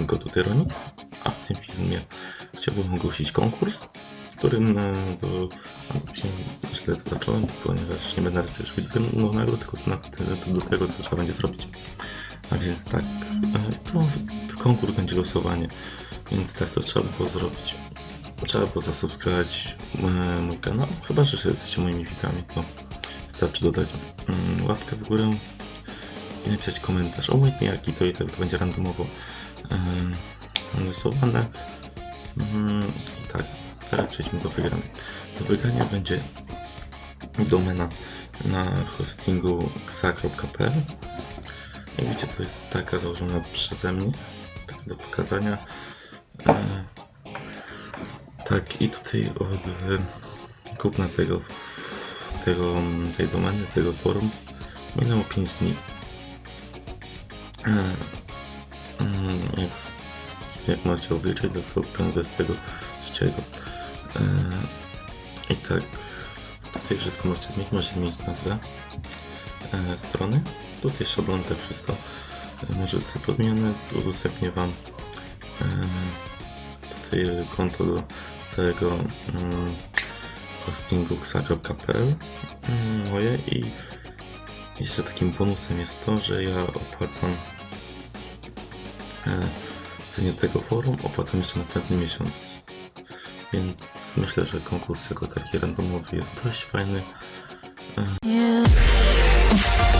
Siemanko, tutaj Ronik, a w tym filmie chciałbym ogłosić konkurs, w którym e, do, to się źle zacząłem, ponieważ nie będę też no nagród, tylko to, to do tego, co trzeba będzie zrobić. A więc tak, e, to konkurs będzie losowanie, więc tak to trzeba było zrobić. Trzeba było zasubskrybować e, mój kanał, chyba że jesteście moimi widzami, to wystarczy dodać mm, łapkę w górę i napisać komentarz. Obojętnie jaki to tak to będzie randomowo yy, losowane. I tak, teraz przejdźmy do wygranej. Do wygrania będzie domena na hostingu xa.pl Jak widzicie to jest taka założona przeze mnie, tak do pokazania. Yy, tak i tutaj od yy, kupna tego, tego, tej domeny, tego forum minęło 5 dni. E, mm, Jak, możecie obliczyć, dostał 23. E, I tak, tutaj wszystko możecie zmienić, możecie zmienić nazwę e, strony. Tutaj szablon, tak wszystko e, może zostać podmienione. Udostępnię Wam e, tutaj konto do całego mm, hostingu mm, moje i jeszcze takim bonusem jest to, że ja opłacam e, cenie tego forum, opłacam jeszcze następny miesiąc. Więc myślę, że konkurs jako taki randomowy jest dość fajny. Yeah.